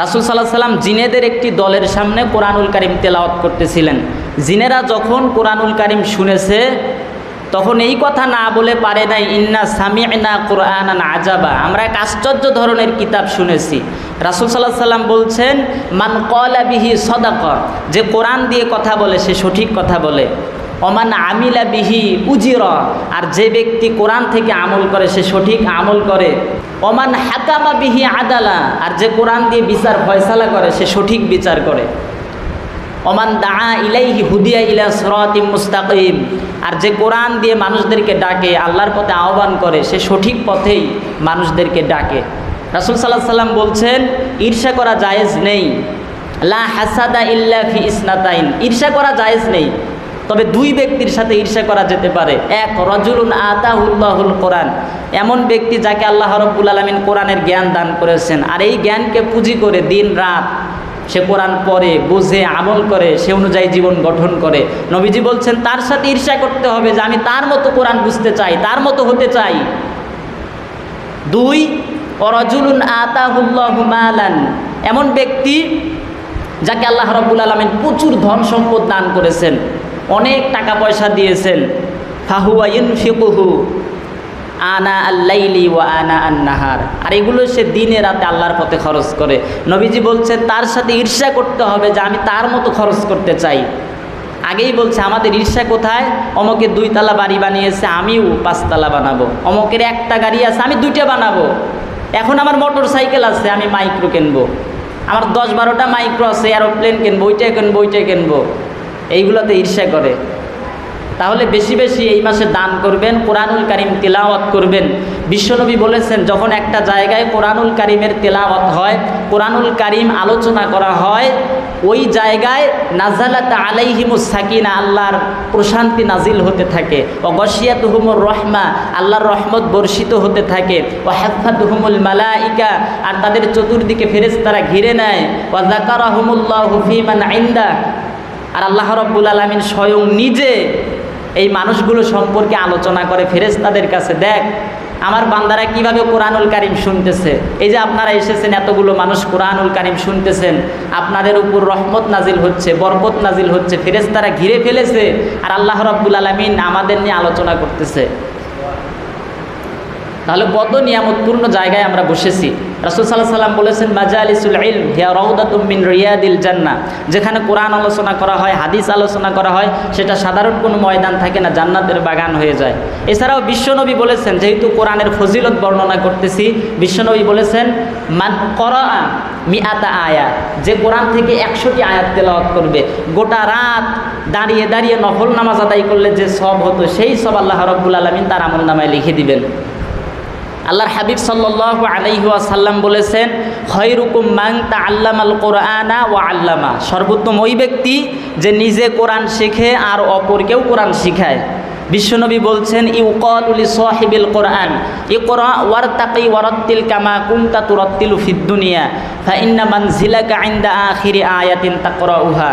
রাসুল সাল্লাহ সাল্লাম জিনেদের একটি দলের সামনে কোরআনুল কারিম তেলাওয়াত করতেছিলেন। জিনেরা যখন কোরআনুল কারিম শুনেছে, তখন এই কথা না বলে পারে নাই, ইন্না সামিনা কোরআন আজাবা আমরা এক আশ্চর্য ধরনের কিতাব শুনেছি। রাসুল সাল্লাহ সাল্লাম বলছেন, মান কলা বিহি সদাক। যে কোরআন দিয়ে কথা বলে, সে সঠিক কথা বলে। অমান আমিলা বিহি উজির। আর যে ব্যক্তি কোরআন থেকে আমল করে, সে সঠিক আমল করে। অমান হাকামা বিহি আদালা, আর যে কোরআন দিয়ে বিচার ফয়সালা করে, সে সঠিক বিচার করে। অমান দা ইলাইহি হুদিয়া ইলা সরাতিম মুস্তাকিম, আর যে কোরআন দিয়ে মানুষদেরকে ডাকে, আল্লাহর পথে আহ্বান করে, সে সঠিক পথেই মানুষদেরকে ডাকে। রাসুল সাল্লাহ সাল্লাম বলছেন, ঈর্ষা করা জায়েজ নেই। লা হাসাদা ইল্লা ফি ইসনাতাইন, ঈর্ষা করা জায়েজ নেই। তবে দুই ব্যক্তির সাথে ঈর্ষা করা যেতে পারে। এক, রজুলুন আতাহুল্লাহুল কোরআন। এমন ব্যক্তি যাকে আল্লাহ রব্বুল আলমিন কোরআনের জ্ঞান দান করেছেন। আর এই জ্ঞানকে পুঁজি করে দিন রাত সে কোরআন পড়ে, বুঝে, আমল করে, সে অনুযায়ী জীবন গঠন করে। নবীজি বলছেন, তার সাথে ঈর্ষা করতে হবে যে আমি তার মতো কোরআন বুঝতে চাই, তার মতো হতে চাই। দুই, অরজুলুন আতাহুল্লাহুমালান এমন ব্যক্তি যাকে আল্লাহ রব্বুল আলমিন প্রচুর ধন সম্পদ দান করেছেন। অনেক টাকা পয়সা দিয়েছেন। ফাহুয়া ইনফিকুহু আনা আল্লাইলি ওয়া আনা আন্নাহার। আর এগুলো সে দিনে রাতে আল্লাহর পথে খরচ করে। নবীজি বলছে তার সাথে ঈর্ষা করতে হবে যে আমি তার মতো খরচ করতে চাই। আগেই বলছে, আমাদের ঈর্ষা কোথায়? অমকের দুইতলা বাড়ি বানিয়েছে, আমিও পাঁচতলা বানাবো। অমকের একটা গাড়ি আছে, আমি দুইটা বানাবো। এখন আমার মোটর সাইকেল আছে, আমি মাইক্রো কিনবো। আমার দশ বারোটা মাইক্রো আছে, এরোপ্লেন কিনবো, ওইটাই কিনবো ওইটাই কিনবো। এইগুলোতে ঈর্ষা করে। তাহলে বেশি বেশি এই মাসে দান করবেন, কোরআনুল কারিম তেলাওয়াত করবেন। বিশ্বনবী বলেছেন, যখন একটা জায়গায় কোরআনুল কারিমের তেলাওয়াত হয়, কোরআনুল কারিম আলোচনা করা হয়, ওই জায়গায় নাজালাত আলাইহিমুস সাকিনা, আল্লাহর প্রশান্তি নাজিল হতে থাকে। ও গসিয়াত হুমুর রহমা, আল্লাহর রহমত বর্ষিত হতে থাকে। ও হাফাত হুমুল মালাইকা, আর তাদের চতুর্দিকে ফেরেশতারা ঘিরে নেয়। ও জাকারা হুমুল্লাহ হুফিমান আইন্দা আর আল্লাহ রব্বুল আলমিন স্বয়ং নিজে এই মানুষগুলো সম্পর্কে আলোচনা করে ফেরেস্তাদের কাছে, দেখ, আমার বান্দারা কীভাবে কোরআনুল কারিম শুনতেছে? এই যে আপনারা এসেছেন, এতগুলো মানুষ কোরআনুল কারিম শুনতেছেন, আপনাদের উপর রহমত নাজিল হচ্ছে, বরকত নাজিল হচ্ছে ফেরেস্তারা ঘিরে ফেলেছে, আর আল্লাহ রব্বুল আলমিন আমাদের নিয়ে আলোচনা করতেছে। তাহলে কত নিয়ামতপূর্ণ জায়গায় আমরা বসেছি। রাসুল সাল্লাহ সাল্লাম বলেছেন মাজা আলিসুল ইলম হিয়া রৌদাতুমিন রিয়াদিল জান্না যেখানে কোরআন আলোচনা করা হয়, হাদিস আলোচনা করা হয়, সেটা সাধারণ কোনো ময়দান থাকে না, জান্নাতের বাগান হয়ে যায়। এছাড়াও বিশ্বনবী বলেছেন, যেহেতু কোরআনের ফজিলত বর্ণনা করতেছি, বিশ্বনবী বলেছেন, মান করা মিয়াতা আয়াত, যে কোরআন থেকে একশোটি আয়াত তেলাওয়াত করবে। গোটা রাত দাঁড়িয়ে দাঁড়িয়ে নফল নামাজ আদায় করলে যে সব হতো, সেই সব আল্লাহ রব্বুল আলমিন তার আমল নামায় লিখে দিবেন। আল্লাহর হাবিব সাল্লাহ আলাইহাসাল্লাম বলেছেন হয়রুকুম মাং তা আল্লাম আল্লামাল কোরআনা ও আল্লামা। সর্বোত্তম ওই ব্যক্তি যে নিজে কোরআন শেখে আর অপরকেও কোরআন শিখায়। বিশ্বনবী বলছেন, ইউকল উলি সোহেবিল কোরআন। ই কোরআন ওয়ার তাকি ওয়ারত্তিল কামা কুমতা তুরত্তিল ফিদ্দুনিয়া ফা ইন্না মানজিলাকা আইন্দা আখিরি আয়াতিন তাকরা উহা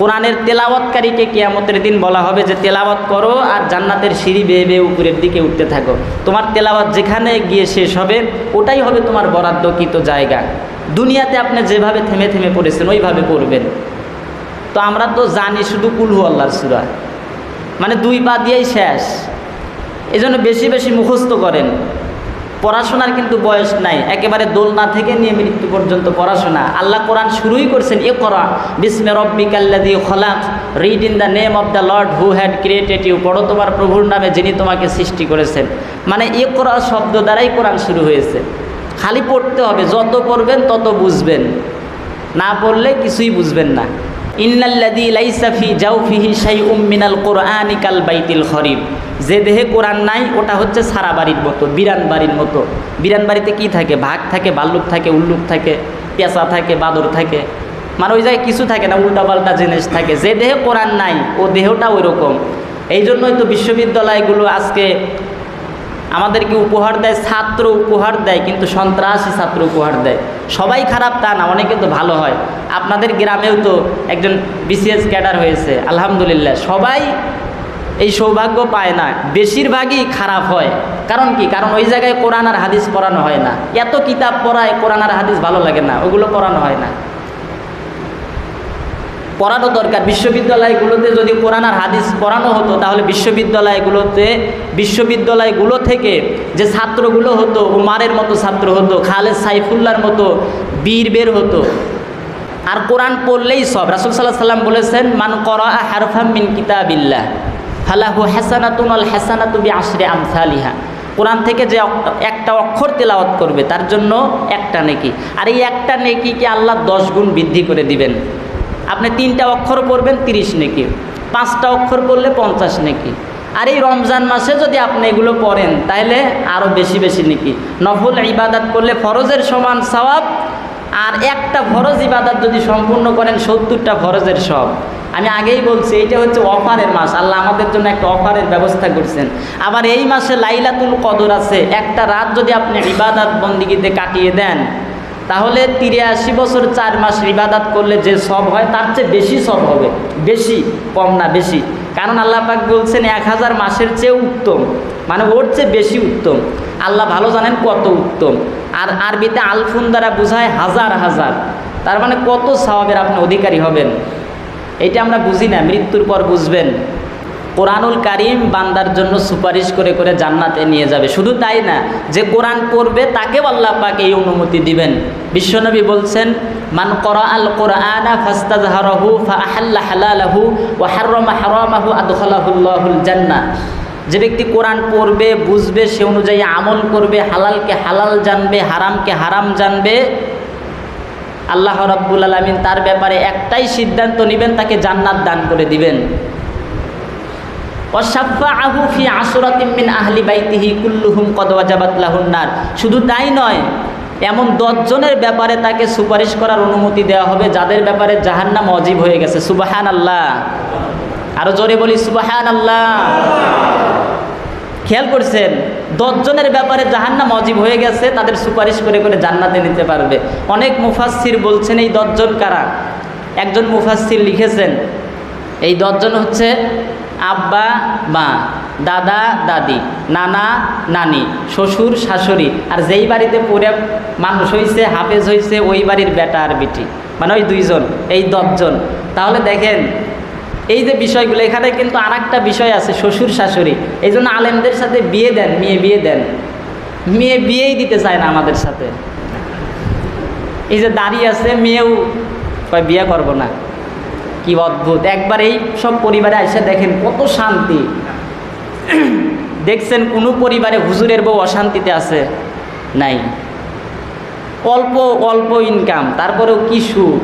কোরআনের তেলাওয়াতকারীকে কেয়ামতের দিন বলা হবে যে, তেলাওয়াত করো আর জান্নাতের সিঁড়ি বেয়ে বেয়ে উপরের দিকে উঠতে থাকো। তোমার তেলাওয়াত যেখানে গিয়ে শেষ হবে, ওটাই হবে তোমার বরাদ্দকৃত জায়গা। দুনিয়াতে আপনি যেভাবে থেমে থেমে পড়েছেন, ওইভাবে করবেন। তো আমরা তো জানি শুধু কুলহু আল্লাহর সুরা। মানে দুই পা দিয়েই শেষ। এই জন্য বেশি বেশি মুখস্থ করেন। পড়াশোনার কিন্তু বয়স নাই। একেবারে দোলনা থেকে নিয়ে মৃত্যু পর্যন্ত পড়াশোনা। আল্লাহ কোরআন শুরুই করছেন এ করা বিসমে রব্বিকাল্লাদি খলাক। Read in the name of the lord who had created you পড়ো তোমার প্রভুর নামে যিনি তোমাকে সৃষ্টি করেছেন। মানে এ করা শব্দ দ্বারাই কোরআন শুরু হয়েছে। খালি পড়তে হবে, যত পড়বেন তত বুঝবেন। না পড়লে কিছুই বুঝবেন না। ইন্নাল্লাদি লাইসাফি কোরআনিকাল বাইতিল যে দেহে কোরআন নাই, ওটা হচ্ছে সারা বাড়ির মতো, বিরান বাড়ির মতো। বিরান বাড়িতে কি থাকে? ভাগ থাকে, বাল্লুক থাকে, উল্লুক থাকে, পেঁচা থাকে, বাদর থাকে। মানে ওই জায়গায় কিছু থাকে না, উল্টাপাল্টা জিনিস থাকে। যে দেহে কোরআন নাই, ও দেহটা ওই রকম এই জন্যই তো বিশ্ববিদ্যালয়গুলো আজকে আমাদেরকে উপহার দেয়, ছাত্র উপহার দেয়, কিন্তু সন্ত্রাসী ছাত্র উপহার দেয়। সবাই খারাপ তা না, অনেকে তো ভালো হয়। আপনাদের গ্রামেও তো একজন বিসিএস ক্যাডার হয়েছে, আলহামদুলিল্লাহ। সবাই এই সৌভাগ্য পায় না, বেশিরভাগই খারাপ হয়। কারণ কি? কারণ ওই জায়গায় কোরআন আর হাদিস পড়ানো হয় না। এত কিতাব পড়ায় কোরআন আর হাদিস ভালো লাগে না, ওগুলো পড়ানো হয় না। পড়ানো দরকার। বিশ্ববিদ্যালয়গুলোতে যদি কোরআন আর হাদিস পড়ানো হতো, তাহলে বিশ্ববিদ্যালয়গুলোতে, বিশ্ববিদ্যালয়গুলো থেকে যে ছাত্রগুলো হতো, উমারের মতো ছাত্র হতো, খালেদ সাইফুল্লার মতো বীর বের হতো। আর কোরআন পড়লেই সব। রাসুল সাল্লাহ সাল্লাম বলেছেন, মান করা হারফাম মিন কিতাবিল্লাহ, ফালাহু হাসানাতুন আল হাসানাতু বি আশরে আমসালিহা। কোরআন থেকে যে একটা অক্ষর তেলাওয়াত করবে, তার জন্য একটা নেকি। আর এই একটা নেকিকে আল্লাহ দশ গুণ বৃদ্ধি করে দিবেন। আপনি তিনটা অক্ষর পড়বেন, তিরিশ নেকি। পাঁচটা অক্ষর পড়লে পঞ্চাশ নেকি। আর এই রমজান মাসে যদি আপনি এগুলো পড়েন তাহলে আরও বেশি বেশি নেকি। নফল ইবাদাত করলে ফরজের সমান সওয়াব, আর একটা ফরজ ইবাদত যদি সম্পূর্ণ করেন, সত্তরটা ফরজের সব আমি আগেই বলছি, এইটা হচ্ছে অফারের মাস। আল্লাহ আমাদের জন্য একটা অফারের ব্যবস্থা করছেন। আবার এই মাসে লাইলাতুল কদর আছে। একটা রাত যদি আপনি ইবাদত বন্দিগিতে কাটিয়ে দেন তাহলে তিরাশি বছর চার মাস ইবাদাত করলে যে সব হয়, তার চেয়ে বেশি সব হবে। বেশি, কম না, বেশি। কারণ আল্লাহ পাক বলছেন, এক হাজার মাসের চেয়ে উত্তম। মানে ওর চেয়ে বেশি উত্তম। আল্লাহ ভালো জানেন কত উত্তম। আর আরবিতে আলফুন দ্বারা বোঝায় হাজার হাজার। তার মানে কত স্বভাবের আপনি অধিকারী হবেন। এটা আমরা বুঝি না, মৃত্যুর পর বুঝবেন। কোরআনুল কারিম বান্দার জন্য সুপারিশ করে করে জান্নাতে নিয়ে যাবে। শুধু তাই না, যে কোরআন পড়বে তাকেও আল্লাহ পাক এই অনুমতি দিবেন। বিশ্বনবী বলছেন, মান করা আল কোরআনা ফাস্তাজহারহু ফাআহাল্লা হালালাহু ওয়া হাররামা হারামাহু আদখালাহুল্লাহুল জান্নাহ। যে ব্যক্তি কোরআন পড়বে, বুঝবে, সে অনুযায়ী আমল করবে, হালালকে হালাল জানবে, হারামকে হারাম জানবে, আল্লাহ রাব্বুল আলামিন তার ব্যাপারে একটাই সিদ্ধান্ত নেবেন, তাকে জান্নাত দান করে দিবেন। ফি আহলি বাইতিহি কুল্লুহুম শুধু তাই নয়, এমন দশজনের ব্যাপারে তাকে সুপারিশ করার অনুমতি দেওয়া হবে যাদের ব্যাপারে জাহান্নাম অজীব হয়ে গেছে। সুবাহান আল্লাহ আরও জোরে বলি সুবাহান আল্লাহ খেয়াল করছেন, দশজনের ব্যাপারে জাহান্নাম অজীব হয়ে গেছে, তাদের সুপারিশ করে করে জান্নাতে নিতে পারবে। অনেক মুফাসসির বলছেন, এই দশজন কারা? একজন মুফাসসির লিখেছেন, এই দশজন হচ্ছে আব্বা, মা, দাদা, দাদি, নানা, নানি, শ্বশুর, শাশুড়ি। আর যেই বাড়িতে পড়ে মানুষ হয়েছে হাফেজ হয়েছে ওই বাড়ির বেটা আর বেটি। মানে ওই দুইজন, এই দশজন। তাহলে দেখেন, এই যে বিষয়গুলো, এখানে কিন্তু আর বিষয় আছে, শ্বশুর, শাশুড়ি। এই জন্য আলেমদের সাথে বিয়ে দেন, মেয়ে বিয়ে দেন। মেয়ে বিয়েই দিতে চায় না আমাদের সাথে। এই যে দাঁড়িয়ে আছে, মেয়েও বিয়ে করব না। কি অদ্ভুত। একবার এই সব পরিবারে এসে দেখেন কত শান্তি। দেখছেন কোনো পরিবারে হুজুরের বউ অশান্তিতে আছে? নাই। অল্প অল্প ইনকাম তারপরেও কি সুখ?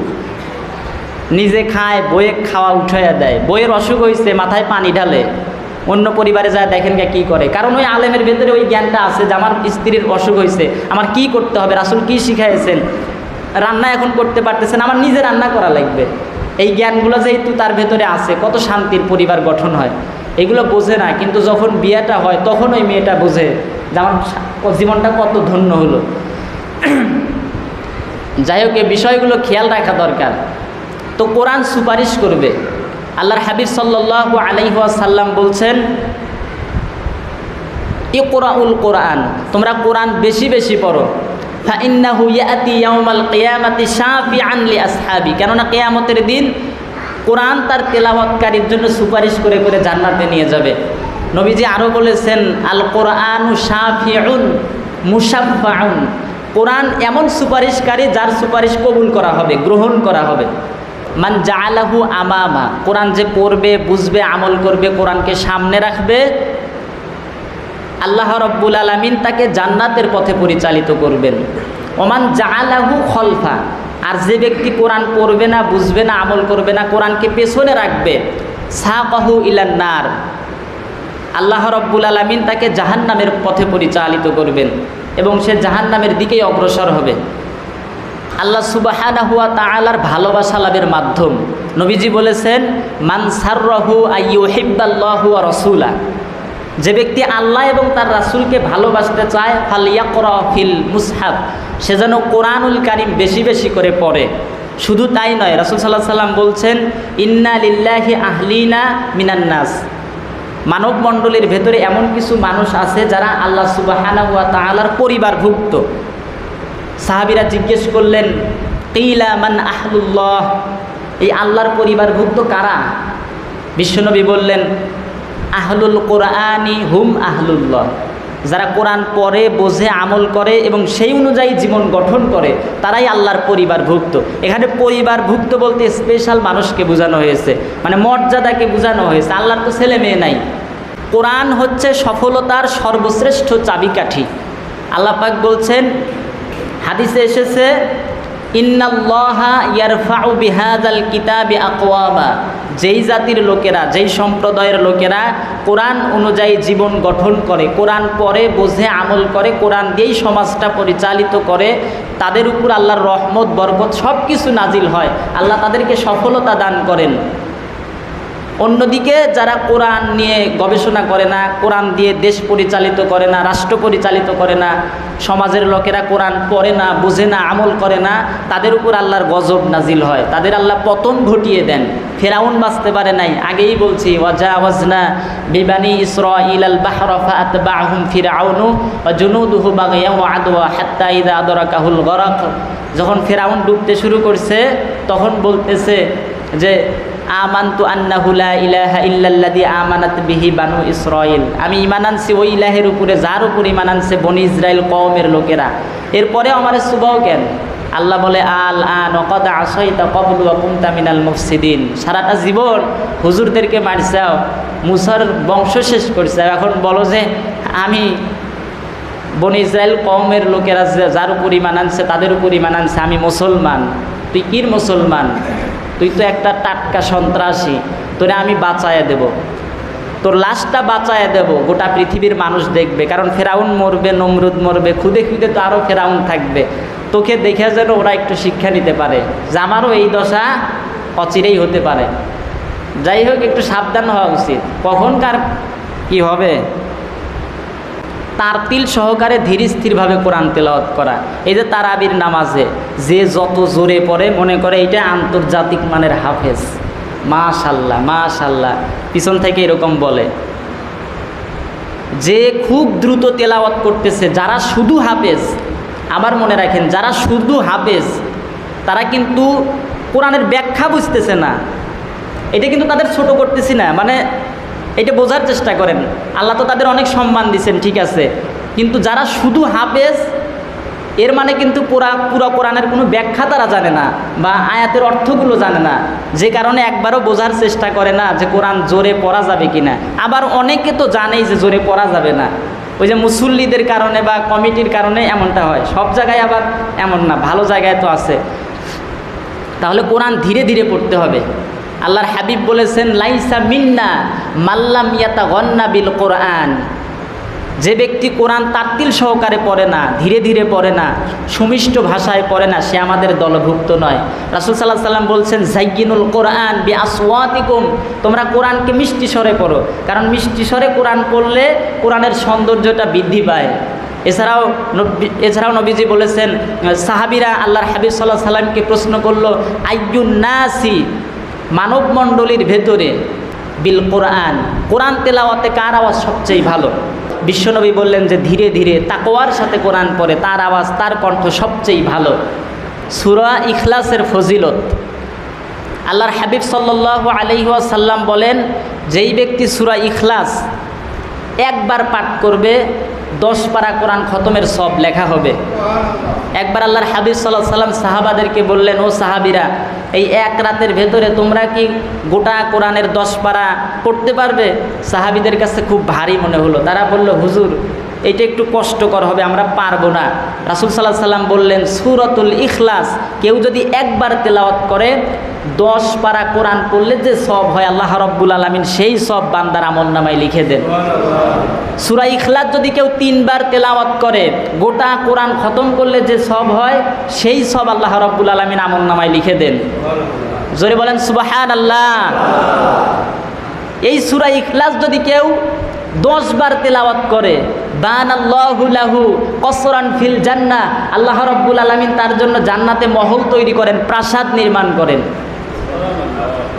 নিজে খায়, বইয়ে খাওয়া উঠাইয়া দেয়। বইয়ের অসুখ হয়েছে মাথায় পানি ঢালে। অন্য পরিবারে যায় দেখেন কে কী করে। কারণ ওই আলেমের ভেতরে ওই জ্ঞানটা আছে যে আমার স্ত্রীর অসুখ হয়েছে আমার কি করতে হবে, রাসুল কি শিখাইছেন? রান্না এখন করতে পারতেছেন, আমার নিজে রান্না করা লাগবে। এই জ্ঞানগুলো যেহেতু তার ভেতরে আছে, কত শান্তির পরিবার গঠন হয়, এগুলো বোঝে না, কিন্তু যখন বিয়েটা হয়, তখন ওই মেয়েটা বোঝে যে আমার জীবনটা কত ধন্য হলো। যাই হোক এই বিষয়গুলো খেয়াল রাখা দরকার। তো কোরআন সুপারিশ করবে। আল্লাহর হাবিব সাল্লাহ আলাইহাসাল্লাম বলছেন ই কোরআউল কোরআন, তোমরা কোরআন বেশি বেশি পড়ো। ফাইন্নাহু কেননা কিয়ামতের দিন কোরআন তার তেলাওয়াতকারীর জন্য সুপারিশ করে করে জান্নাতে নিয়ে যাবে। নবীজি আরও বলেছেন আল কোরআনু শাফিউন মুসাফাউন কোরআন এমন সুপারিশকারী যার সুপারিশ কবুল করা হবে, গ্রহণ করা হবে। মান জালাহু আমামা। কোরআন যে পড়বে, বুঝবে, আমল করবে, কোরআনকে সামনে রাখবে আল্লাহ রব্বুল আলমিন তাকে জান্নাতের পথে পরিচালিত করবেন। ওমান জালাহু খলফা, আর যে ব্যক্তি কোরআন পড়বে না, বুঝবে না, আমল করবে না, কোরআনকে পেছনে রাখবে সাহু ইলান্নার আল্লাহ রব্বুল আলমিন তাকে জাহান্নামের পথে পরিচালিত করবেন এবং সে জাহান্নামের দিকেই অগ্রসর হবে। আল্লাহ সুবাহানা হুয়া ভালোবাসা লাভের মাধ্যম। নবীজি বলেছেন মানসার মানসারহু আইয়ু হিব্বাল্লাহু রসুলা যে ব্যক্তি আল্লাহ এবং তার রাসুলকে ভালোবাসতে চায় ফালিয়া ফিল মুসহাব, সে যেন কোরআনুল কারিম বেশি বেশি করে পড়ে। শুধু তাই নয়, রাসুল সাল্লাহ সাল্লাম বলছেন, ইন্না লিল্লাহি আহলিনা মিনান্নাস মানব মণ্ডলীর ভেতরে এমন কিছু মানুষ আছে যারা আল্লাহ সুবাহানা ওয়া তাআলার পরিবারভুক্ত। সাহাবিরা জিজ্ঞেস করলেন, কিলা মান আহলুল্লাহ? এই আল্লাহর পরিবারভুক্ত কারা? বিশ্বনবী বললেন আহলুল কোরআনি হুম আহলুল্লাহ। যারা কোরআন পড়ে, বোঝে, আমল করে এবং সেই অনুযায়ী জীবন গঠন করে, তারাই আল্লাহর পরিবারভুক্ত। এখানে পরিবারভুক্ত বলতে স্পেশাল মানুষকে বোঝানো হয়েছে। মানে মর্যাদাকে বোঝানো হয়েছে। আল্লাহর তো ছেলে মেয়ে নাই। কোরআন হচ্ছে সফলতার সর্বশ্রেষ্ঠ চাবিকাঠি। আল্লাহ পাক বলছেন, হাদিসে এসেছে যেই জাতির লোকেরা, যেই সম্প্রদায়ের লোকেরা কোরআন অনুযায়ী জীবন গঠন করে, কোরআন পরে বোঝে, আমল করে, কোরআন দিয়েই সমাজটা পরিচালিত করে, তাদের উপর আল্লাহর রহমত, বরকত সব কিছু নাজিল হয়। আল্লাহ তাদেরকে সফলতা দান করেন। অন্যদিকে যারা কোরআন নিয়ে গবেষণা করে না, কোরআন দিয়ে দেশ পরিচালিত করে না, রাষ্ট্র পরিচালিত করে না, সমাজের লোকেরা কোরআন পড়ে না, বোঝে না, আমল করে না, তাদের উপর আল্লাহর গজব নাজিল হয়। তাদের আল্লাহ পতন ঘটিয়ে দেন। ফেরাউন বাঁচতে পারে নাই। আগেই বলছি, ওয়াজা ওয়াজনা বিবানি ইসরা ইলাল বাহরফা আতবাহুম ফিরাউনু ওয়া জুনুদুহু বাগিয়া ওয়া আদওয়া হাত্তা ইদা আদরাকাহুল গরাক। যখন ফেরাউন ডুবতে শুরু করছে, তখন বলতেছে যে আমান্তু আন্নাহুলা ইলাহা ইল্লাল্লাদি আমানাত বিহি বানু ইসরাইল আমি ইমান আনছি ওই ইলাহের উপরে, যার উপর ইমান আনছে বনি ইসরায়েল কওমের লোকেরা। এরপরে আমার সুবাও কেন? আল্লাহ বলে, আল আন অকদ আসইতা কবলু কুমতা মিনাল মুফসিদিন। সারাটা জীবন হুজুরদেরকে মারছাও, মুসার বংশ শেষ করছে এখন বলো যে, আমি বনি ইসরায়েল কওমের লোকেরা যার উপর ইমান আনছে, তাদের উপর ইমান আনছে, আমি মুসলমান। তুই কির মুসলমান? তুই তো একটা টাটকা সন্ত্রাসী, তোরে আমি বাঁচায় দেব। তোর লাশটা বাঁচায় দেব, গোটা পৃথিবীর মানুষ দেখবে, কারণ ফেরাউন মরবে, নমরুদ মরবে, খুদে খুদে তো আরও ফেরাউন থাকবে। তোকে দেখে যেন ওরা একটু শিক্ষা নিতে পারে, যে আমারও এই দশা অচিরেই হতে পারে। যাই হোক, একটু সাবধান হওয়া উচিত। কখনকার কি হবে? তারতিল সহকারে ধীর স্থিরভাবে কোরআন তেলাওয়াত করা। এই যে তারাবির নামাজে, যে যত জোরে পড়ে, মনে করে এটা আন্তর্জাতিক মানের হাফেজ। মাশাল্লাহ মাশাল্লাহ। পিছন থেকে এরকম বলে। যে খুব দ্রুত তেলাওয়াত করতেছে, যারা শুধু হাফেজ আবার মনে রাখেন, যারা শুধু হাফেজ, তারা কিন্তু কোরআনের ব্যাখ্যা বুঝতেছে না। এটা কিন্তু তাদের ছোট করতেছি না। মানে এটা বোঝার চেষ্টা করেন। আল্লাহ তো তাদের অনেক সম্মান দিচ্ছেন ঠিক আছে। কিন্তু যারা শুধু হাফেজ, এর মানে কিন্তু পুরা, পুরো কোরআনের কোনো ব্যাখ্যা তারা জানে না বা আয়াতের অর্থগুলো জানে না। যে কারণে একবারও বোঝার চেষ্টা করে না যে কোরআন জোরে পড়া যাবে কি না আবার অনেকে তো জানেই যে জোরে পড়া যাবে না। ওই যে মুসল্লিদের কারণে বা কমিটির কারণে এমনটা হয়। সব জায়গায় আবার এমন না, ভালো জায়গায় তো আছে। তাহলে কোরআন ধীরে ধীরে পড়তে হবে। আল্লাহর হাবিব বলেছেন, লাইসা মিন্না মাল্লাম ইয়াতা গন্না বিল কোরআন। যে ব্যক্তি কোরআন তাত্তিল সহকারে পড়ে না, ধীরে ধীরে পড়ে না, সুমিষ্ট ভাষায় পড়ে না, সে আমাদের দলভুক্ত নয়। রাসুল সাল্লাহ সাল্লাম বলছেন জাইগিনুল কোরআন বি আসওয়াতিকুম তোমরা কোরআনকে মিষ্টি স্বরে পড়ো, কারণ মিষ্টি স্বরে কোরআন পড়লে কোরআনের সৌন্দর্যটা বৃদ্ধি পায়। এছাড়াও এছাড়াও নবীজি বলেছেন, সাহাবিরা আল্লাহর হাবিব সাল্লাহ সাল্লামকে প্রশ্ন করল, আইয়ুন নাসি? মানব মণ্ডলীর ভেতরে বিল কোরআন। কোরআন তেলাওয়াতে কার আওয়াজ সবচেয়ে ভালো? বিশ্বনবী বললেন যে ধীরে ধীরে তাকোয়ার সাথে কোরআন পড়ে তার আওয়াজ, তার কণ্ঠ সবচেয়ে ভালো। সুরা ইখলাসের ফজিলত। আল্লাহর হাবিব সাল্লাহ আলহিহাসাল্লাম বলেন, যেই ব্যক্তি সুরা ইখলাস একবার পাঠ করবে, দশ পারা কোরআন খতমের সব লেখা হবে। একবার আল্লাহর হাবিব সাল্লাহ সাল্লাম সাহাবাদেরকে বললেন, ও সাহাবিরা, এই এক রাতের ভেতরে তোমরা কি গোটা কোরআনের দশ পারা পড়তে পারবে? সাহাবিদের কাছে খুব ভারী মনে হলো। তারা বলল, হুজুর এটা একটু কষ্টকর হবে আমরা পারব না। রাসুল সাল্লাহ সাল্লাম বললেন সুরতুল ইখলাস কেউ যদি একবার তেলাওয়াত করে দশ পারা কোরআন পড়লে যে সব হয় আল্লাহ রব্বুল আলমিন সেই সব বান্দার আমল নামায় লিখে দেন। সুরা ইখলাস যদি কেউ তিনবার তেলাওয়াত করে গোটা কোরআন খতম করলে যে সব হয় সেই সব আল্লাহ রব্বুল আলমিন আমল নামায় লিখে দেন। জোরে বলেন সুবাহান আল্লাহ এই সুরা ইখলাস যদি কেউ দশ বার তেলাওয়াত করে বান আল্লাহু কসরান ফিল জান্না আল্লাহ রব্বুল আলমিন তার জন্য জান্নাতে মহল তৈরি করেন, প্রাসাদ নির্মাণ করেন।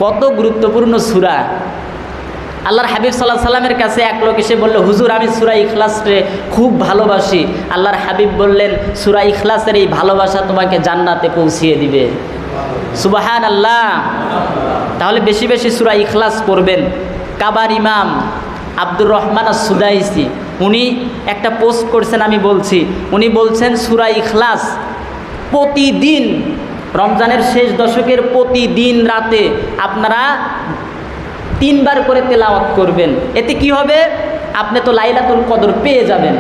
কত গুরুত্বপূর্ণ সুরা। আল্লাহর হাবিব সাল্লাহ সাল্লামের কাছে এক লোক এসে বলল, হুজুর, আমি সুরা ইখলাসরে খুব ভালোবাসি। আল্লাহর হাবিব বললেন, সুরা ইখলাসের এই ভালোবাসা তোমাকে জান্নাতে পৌঁছিয়ে দিবে। সুবাহান আল্লাহ তাহলে বেশি বেশি সুরা ইখলাস পড়বেন। কাবার ইমাম আব্দুর রহমান আর সুদাইসি উনি একটা পোস্ট করছেন, আমি বলছি। উনি বলছেন, সুরা ইখলাস প্রতিদিন, রমজানের শেষ দশকের প্রতিদিন রাতে আপনারা তিনবার করে তেলাওয়াত করবেন। এতে কি হবে? আপনি তো লাইলাতুল কদর পেয়ে যাবেন।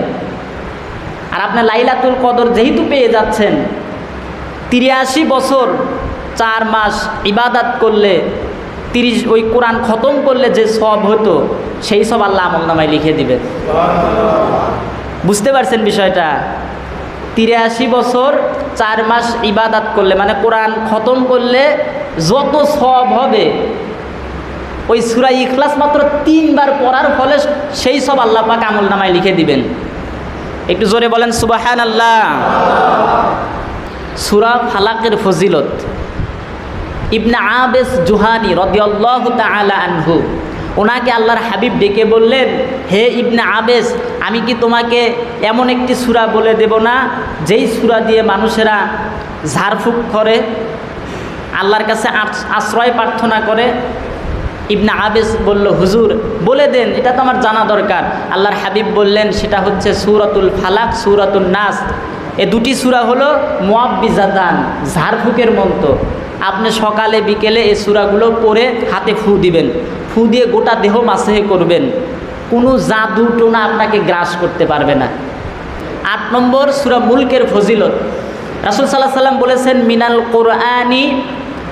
আর আপনার লাইলাতুল কদর যেহেতু পেয়ে যাচ্ছেন তিরিয়াশি বছর, চার মাস ইবাদাত করলে তিরিশ, ওই কোরআন খতম করলে যে সব হতো, সেই সব আল্লাহ আমল নামায় লিখে দিবেন। বুঝতে পারছেন বিষয়টা? তিরাশি বছর চার মাস ইবাদাত করলে মানে কোরআন খতম করলে যত সব হবে, ওই সুরা ইখলাস মাত্র তিনবার পড়ার ফলে সেই সব আল্লাহ পাক আমল নামায় লিখে দিবেন। একটু জোরে বলেন সুবাহান আল্লাহ সুরা ফালাকের ফজিলত। ইবনা আবেস জুহানি রদিয়াল্লাহ তালা আনহু। ওনাকে আল্লাহর হাবিব ডেকে বললেন, হে ইবনে আবেস, আমি কি তোমাকে এমন একটি সুরা বলে দেব না, যেই সুরা দিয়ে মানুষেরা ঝাড়ফুঁক করে, আল্লাহর কাছে আশ্রয় প্রার্থনা করে? ইবনা আবেস বলল, হুজুর, বলে দেন, এটা তো আমার জানা দরকার। আল্লাহর হাবিব বললেন, সেটা হচ্ছে সুরাতুল ফালাক সুরাতুল নাস। এ দুটি সুরা হলো মোয়াব্বিজাদান ঝাড়ফুঁকের মন্ত্র। আপনি সকালে, বিকেলে এই সুরাগুলো পরে হাতে ফু দিবেন। ফু দিয়ে গোটা দেহ মাসেহে করবেন। কোনো জাদু টোনা আপনাকে গ্রাস করতে পারবে না। আট নম্বর সুরা মুলকের ফজিলত। রাসুল সাল্লাহ সাল্লাম বলেছেন, মিনাল কোরআনি,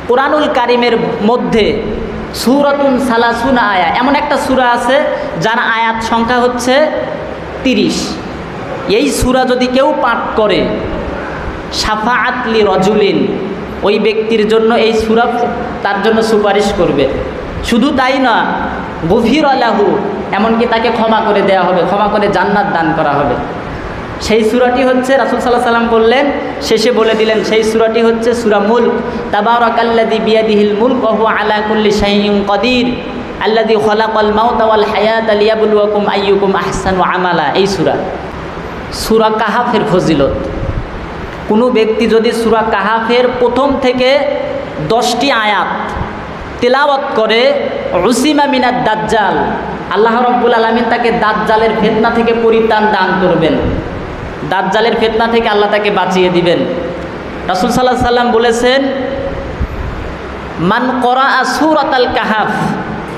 কোরআনুল কারিমের মধ্যে সুরাতুন সালাসুন আয়া এমন একটা সুরা আছে, যার আয়াত সংখ্যা হচ্ছে তিরিশ। এই সুরা যদি কেউ পাঠ করে সাফাআতলি রজুলিন ওই ব্যক্তির জন্য এই সুরা তার জন্য সুপারিশ করবে। শুধু তাই না গভীর আলাহু এমনকি তাকে ক্ষমা করে দেওয়া হবে, ক্ষমা করে জান্নাত দান করা হবে। সেই সুরাটি হচ্ছে, রাসুল সাল্লাহ সাল্লাম বললেন, শেষে বলে দিলেন, সেই সুরাটি হচ্ছে সুরা মুল্ক। তাবারাকাল্লাদি বিয়াদিহিল মুল্ক ওহু আলা কুল্লি শাইইন কদির। আল্লাদি খলাকাল মাউত ওয়াল হায়াত লিয়াবলুয়াকুম আইয়ুকুম আহসানু আমালা। এই সুরা সুরা কাহাফের ফজিলত। কোনো ব্যক্তি যদি সুরা কাহাফের প্রথম থেকে দশটি আয়াত তেলাওয়াত করে রুসিমা মিনার দাজ্জাল, আল্লাহ রব্বুল আলমিন তাকে দাজ্জালের ফেতনা থেকে পরিত্রাণ দান করবেন। দাজ্জালের ফেতনা থেকে আল্লাহ তাকে বাঁচিয়ে দিবেন। রাসুল সাল্লাহ সাল্লাম বলেছেন, মান করা সুরাত আল কাহাফ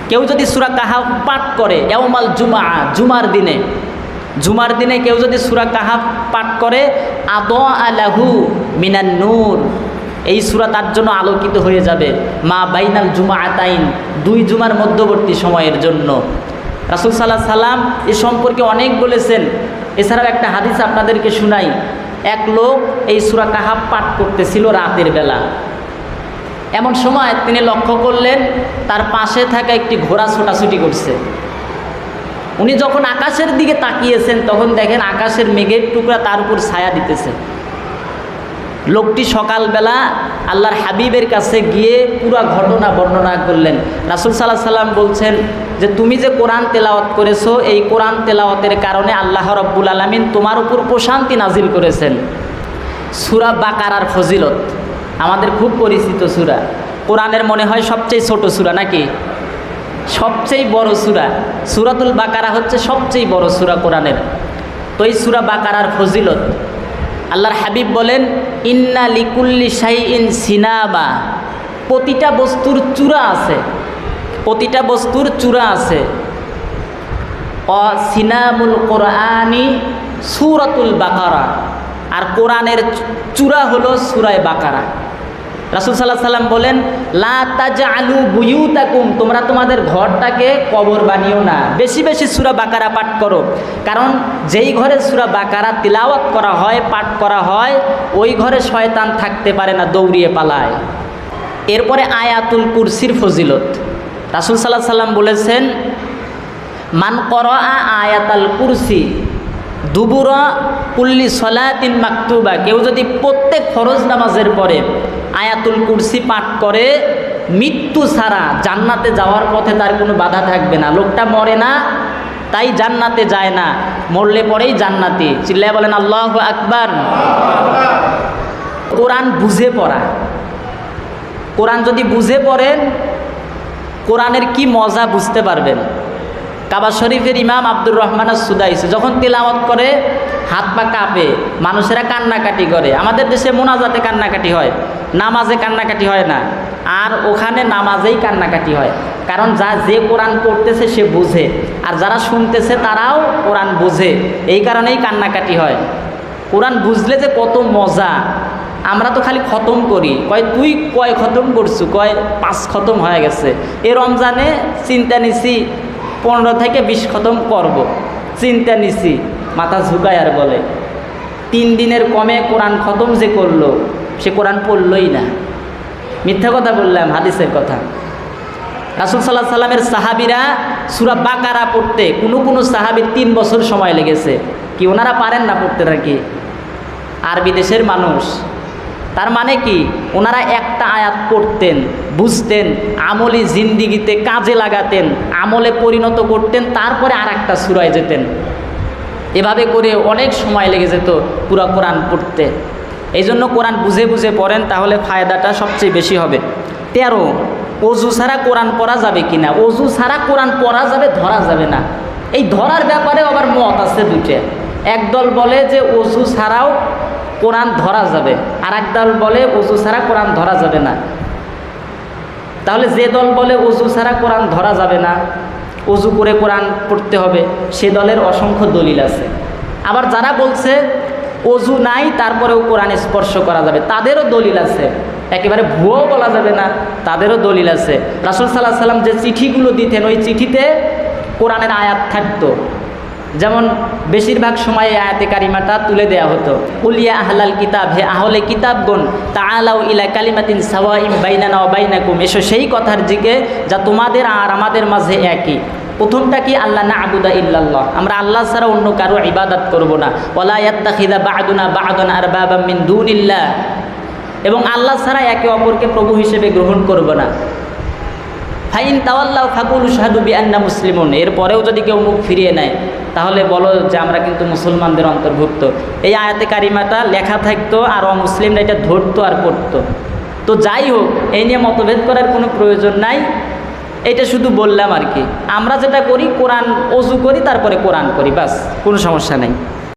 কেউ যদি সুরা কাহাফ পাঠ করে এওমাল জুমা জুমার দিনে জুমার দিনে কেউ যদি সুরা কাহাফ পাঠ করে আদ আলাহু মিনান নূর, এই সুরা তার জন্য আলোকিত হয়ে যাবে। মা বাইনাল জুমা আতাইন দুই জুমার মধ্যবর্তী সময়ের জন্য। রাসুল সাল্লাহ সাল্লাম এ সম্পর্কে অনেক বলেছেন। এছাড়াও একটা হাদিস আপনাদেরকে শুনাই। এক লোক এই সুরা কাহাব পাঠ করতেছিল রাতের বেলা। এমন সময় তিনি লক্ষ্য করলেন, তার পাশে থাকা একটি ঘোড়া ছোটাছুটি করছে। উনি যখন আকাশের দিকে তাকিয়েছেন, তখন দেখেন আকাশের মেঘের টুকরা তার উপর ছায়া দিতেছে। লোকটি সকালবেলা আল্লাহর হাবিবের কাছে গিয়ে পুরা ঘটনা বর্ণনা করলেন। রাসুল সাল্লাহ সাল্লাম বলছেন যে, তুমি যে কোরআন তেলাওয়াত করেছ, এই কোরআন তেলাওয়াতের কারণে আল্লাহ রব্বুল আলমিন তোমার উপর প্রশান্তি নাজিল করেছেন। সুরা বাকারার ফজিলত। আমাদের খুব পরিচিত সুরা। কোরআনের মনে হয় সবচেয়ে ছোট সুরা, নাকি? সবচেয়ে বড় সুরা। সুরাতুল বাকারা হচ্ছে সবচেয়ে বড় সুরা কোরআনের। তো এই সুরা বাকারার ফজিলত, আল্লাহর হাবিব বলেন, ইন্না লিকুল্লি শাই ইন সিনাবা। প্রতিটা বস্তুর চূড়া আছে। প্রতিটা বস্তুর চূড়া আছে। অ, সিনামুল কোরআনি সুরাতুল বাকারা। আর কোরআনের চূড়া হলো সুরায় বাকারা। রাসুল সাল্লাহ সাল্লাম বলেন, লা আলু বুয়ুতাকুম তোমরা তোমাদের ঘরটাকে কবর বানিও না। বেশি বেশি সুরা বাকারা পাঠ করো। কারণ যেই ঘরে সুরা বাকারা তিলাওয়াত করা হয়, পাঠ করা হয়, ওই ঘরে শয়তান থাকতে পারে না দৌড়িয়ে পালায়। এরপরে আয়াতুল কুরসির ফজিলত। রাসুল সাল্লাহ সাল্লাম বলেছেন, মান কর আয়াতাল কুরসি দুবুর কুল্লি সলাতিন মাকতুবা কেউ যদি প্রত্যেক ফরজ নামাজের পরে আয়াতুল কুরসি পাঠ করে, মৃত্যু ছাড়া জান্নাতে যাওয়ার পথে তার কোনো বাধা থাকবে না। লোকটা মরে না, তাই জান্নাতে যায় না। মরলে পরেই জান্নাতে। চিল্লায় বলেন, আল্লাহ আকবার। কোরআন বুঝে পড়া। কোরআন যদি বুঝে পড়েন, কোরআনের কি মজা বুঝতে পারবেন? কাবা শরীফের ইমাম আব্দুর রহমান সুদাইস যখন তেলাওয়াত করে, হাত পা কাঁপে, মানুষেরা কান্নাকাটি করে। আমাদের দেশে মোনাজাতে কান্নাকাটি হয়, নামাজে কান্নাকাটি হয় না। আর ওখানে নামাজেই কান্নাকাটি হয়। কারণ যা, যে কোরআন পড়তেছে সে বুঝে। আর যারা শুনতেছে তারাও কোরআন বুঝে। এই কারণেই কান্নাকাটি হয়। কোরআন বুঝলে যে কত মজা। আমরা তো খালি খতম করি। কয়, তুই কয় খতম করছু? কয়, পাঁচ খতম হয়ে গেছে। এ রমজানে চিন্তা নিছি পনেরো থেকে বিশ খতম করব। চিন্তা নিছি, মাথা ঝুঁকায় আর বলে তিন দিনের কমে কোরআন খতম যে করল, সে কোরআন পড়লই না। মিথ্যা কথা বললাম, হাদিসের কথা। রাসুল সাল্লাহ সাল্লামের সাহাবিরা সুরা বাকারা পড়তে, কোনো কোনো সাহাবির তিন বছর সময় লেগেছে। কি ওনারা পারেন না পড়তে নাকি আর বিদেশের মানুষ। তার মানে কি? ওনারা একটা আয়াত পড়তেন, বুঝতেন, আমলি জিন্দিগিতে কাজে লাগাতেন আমলে পরিণত করতেন, তারপরে আর একটা সুরায় যেতেন। এভাবে করে অনেক সময় লেগে যেত পুরো কোরআন পড়তে। এই জন্য কোরআন বুঝে বুঝে পড়েন, তাহলে ফায়দাটা সবচেয়ে বেশি হবে। তেরো, অজু ছাড়া কোরআন পড়া যাবে কি না অজু ছাড়া কোরআন পড়া যাবে, ধরা যাবে না। এই ধরার ব্যাপারে আবার মত আছে দুটো একদল বলে যে অজু ছাড়াও কোরআন ধরা যাবে আর দল বলে অজু ছাড়া কোরআন ধরা যাবে না। তাহলে যে দল বলে অজু ছাড়া কোরআন ধরা যাবে না অজু করে কোরআন পড়তে হবে, সে দলের অসংখ্য দলিল আছে। আবার যারা বলছে অজু নাই, তারপরেও কোরআন স্পর্শ করা যাবে, তাদেরও দলিল আছে। একেবারে ভুয়ো বলা যাবে না, তাদেরও দলিল আছে। রাসুল সাল্লাহ সাল্লাম যে চিঠিগুলো দিতেন, ওই চিঠিতে কোরআনের আয়াত থাকতো। যেমন বেশিরভাগ সময়ে আয়াতে কারিমাটা তুলে দেয়া হতো। উলিয়া আহলাল কিতাব, হে আহলে কিতাবগণ তা আলাউ ইলা কালিমাতিন সাওয়াইম বাইনানা বাইনাকুম। এসো সেই কথার দিকে যা তোমাদের আর আমাদের মাঝে একই। প্রথমটা কি? আল্লাহ না আবুদা ইল্লাল্লাহ। আমরা আল্লাহ ছাড়া অন্য কারও ইবাদত করব না। ওলা ইয়াত্তাখিদা বাদুনা বাদুন আর বাবা মিন দুনিল্লাহ। এবং আল্লাহ ছাড়া একে অপরকে প্রভু হিসেবে গ্রহণ করব না। ফাইন তাওয়াল্লাহ ফাকুল শাহাদু বিআন্না মুসলিমুন। এরপরেও যদি কেউ মুখ ফিরিয়ে নেয় তাহলে বলো যে আমরা কিন্তু মুসলমানদের অন্তর্ভুক্ত। এই আয়াতে কারিমাটা লেখা থাকতো আর অমুসলিমরা এটা ধরতো আর করতো। তো যাই হোক, এই নিয়ে মতভেদ করার কোনো প্রয়োজন নাই। এটা শুধু বললাম আর কি। আমরা যেটা করি, কোরআন অজু করি, তারপরে কোরআন করি, বাস, কোনো সমস্যা নেই।